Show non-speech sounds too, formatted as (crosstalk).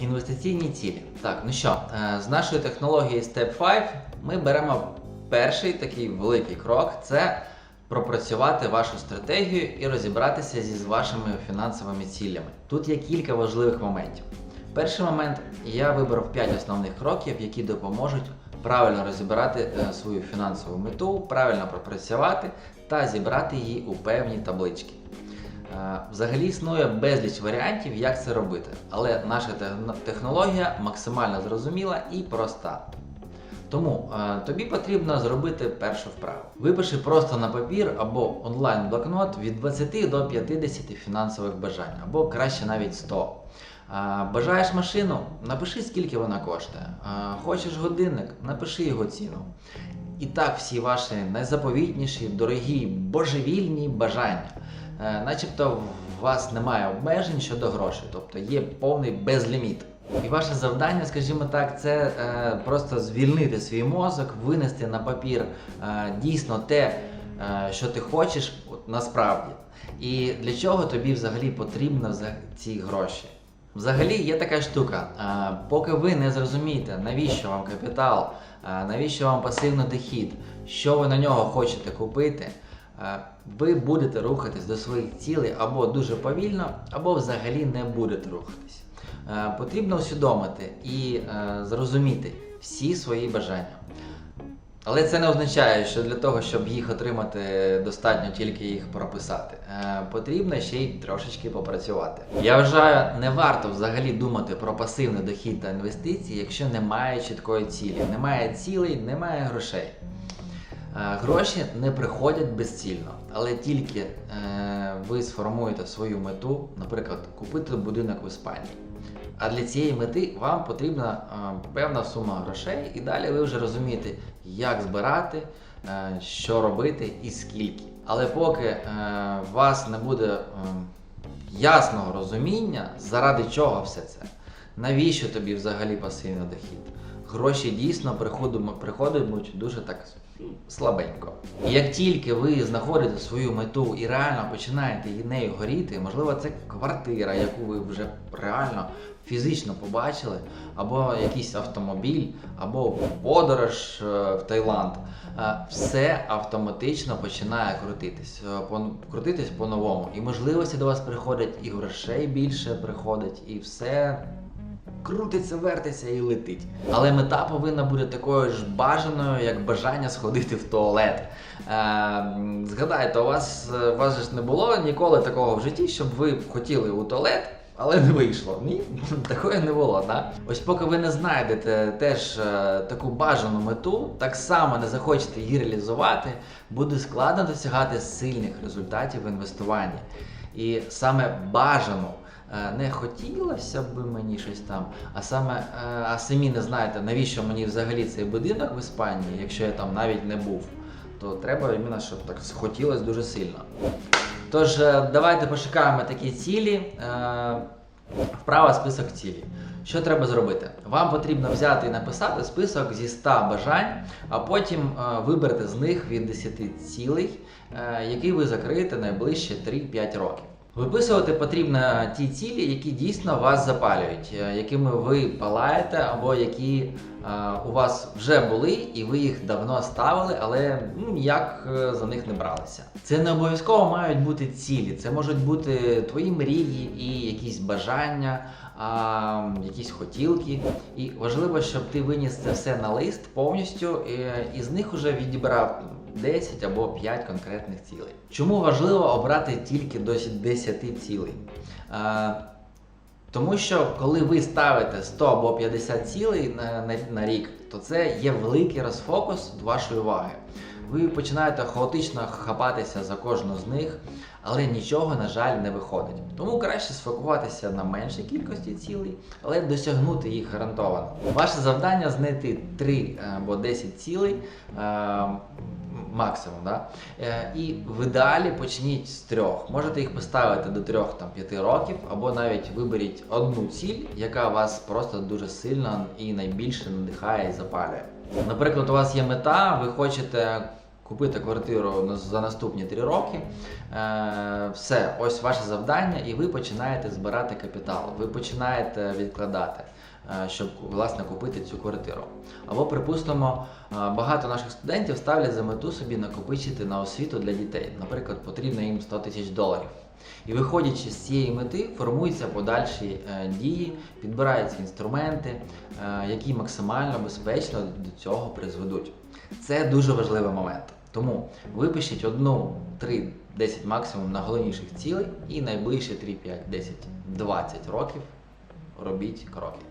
Інвестиційні цілі. Так, ну що, е, з нашої технології Step 5 ми беремо перший такий великий крок це пропрацювати вашу стратегію і розібратися зі вашими фінансовими цілями. Тут є кілька важливих моментів. Перший момент я вибрав 5 основних кроків, які допоможуть правильно розібрати е, свою фінансову мету, правильно пропрацювати та зібрати її у певні таблички. Е, Взагалі існує безліч варіантів, як це робити, але наша технологія максимально зрозуміла і проста. Тому е, тобі потрібно зробити першу вправу. Випиши просто на папір або онлайн блокнот від 20 до 50 фінансових бажань, або краще навіть 100. Е, Бажаєш машину, напиши скільки вона коштує. Хочеш годинник, напиши його ціну. І так всі ваші найзаповітніші, дорогі, божевільні бажання. Е, Начебто у вас немає обмежень щодо грошей, тобто є повний безліміт. І ваше завдання, скажімо так, це е, просто звільнити свій мозок, винести на папір е, дійсно те, е, що ти хочеш от, насправді. І для чого тобі взагалі потрібно ці гроші? Взагалі є така штука. е, Поки ви не зрозумієте, навіщо вам капітал, е, навіщо вам пасивний дохід, що ви на нього хочете купити, ви будете рухатись до своїх цілей або дуже повільно, або взагалі не будете рухатись. Е, Потрібно усвідомити і е, зрозуміти всі свої бажання. Але це не означає, що для того, щоб їх отримати, достатньо тільки їх прописати. Е, потрібно ще й трошечки попрацювати. Я вважаю, не варто взагалі думати про пасивний дохід та інвестиції, якщо немає чіткої цілі, немає цілей, немає грошей. Е, Гроші не приходять безцільно, але тільки е, ви сформуєте свою мету, наприклад, купити будинок в Іспанії. А для цієї мети вам потрібна е, певна сума грошей, і далі ви вже розумієте, як збирати, що робити і скільки. Але поки у вас не буде ясного розуміння, заради чого все це, навіщо тобі взагалі пасивний дохід? Гроші дійсно приходять дуже так слабенько. Як тільки ви знаходите свою мету і реально починаєте нею горіти, можливо, це квартира, яку ви вже реально фізично побачили, або якийсь автомобіль, або подорож е, в Таїланд, е, все автоматично починає крутитись, е, крутитись по-новому. І можливості до вас приходять, і грошей більше приходить, і все крутиться, вертиться і летить. Але мета повинна бути такою ж бажаною, як бажання сходити в туалет. Е, згадайте, у вас, е, у вас ж не було ніколи такого в житті, щоб ви хотіли у туалет. Але не вийшло. Ні, (laughs) такої не було. Да? Ось поки ви не знайдете теж е, таку бажану мету, так само не захочете її реалізувати, буде складно досягати сильних результатів в інвестуванні. І саме бажану не хотілося б мені щось там, а саме е, а самі не знаєте, навіщо мені взагалі цей будинок в Іспанії, якщо я там навіть не був, то треба іменно, щоб так хотілося дуже сильно. Тож, е, давайте пошукаємо такі цілі. Е, Вправа список цілей. Що треба зробити? Вам потрібно взяти і написати список зі 100 бажань, а потім е, вибрати з них від 10 цілей, е, які ви закриєте найближчі 3-5 років. Виписувати потрібно ті цілі, які дійсно вас запалюють, е, якими ви палаєте, або які е, у вас вже були, і ви їх давно ставили, але ну, ніяк е, за них не бралися. Це не обов'язково мають бути цілі, це можуть бути твої мрії і якісь бажання, а, якісь хотілки. І важливо, щоб ти виніс це все на лист повністю, е, і з них вже відібрав 10 або 5 конкретних цілей. Чому важливо обрати тільки до 10 цілей? Е, тому що коли ви ставите 100 або 50 цілей на, на, на рік, то це є великий розфокус вашої уваги. Ви починаєте хаотично хапатися за кожну з них, але нічого, на жаль, не виходить. Тому краще сфокуватися на меншій кількості цілей, але досягнути їх гарантовано. Ваше завдання знайти 3 або 10 цілей. Максимум, да? Е, і в ідеалі почніть з трьох. Можете їх поставити до трьох там п'яти років, або навіть виберіть одну ціль, яка вас просто дуже сильно і найбільше надихає і запалює. Наприклад, у вас є мета, ви хочете купити квартиру за наступні 3 роки. Е, Все, ось ваше завдання, і ви починаєте збирати капітал, ви починаєте відкладати, щоб власне купити цю квартиру. Або, припустимо, е, багато наших студентів ставлять за мету собі накопичити на освіту для дітей. Наприклад, потрібно їм 100 тисяч доларів. І виходячи з цієї мети, формуються подальші е, дії, підбираються інструменти, е, які максимально безпечно до цього призведуть. Це дуже важливий момент. Тому випишіть одну, 3, 10 максимум найголовніших цілей і найближчі 3, 5, 10, 20 років робіть кроки.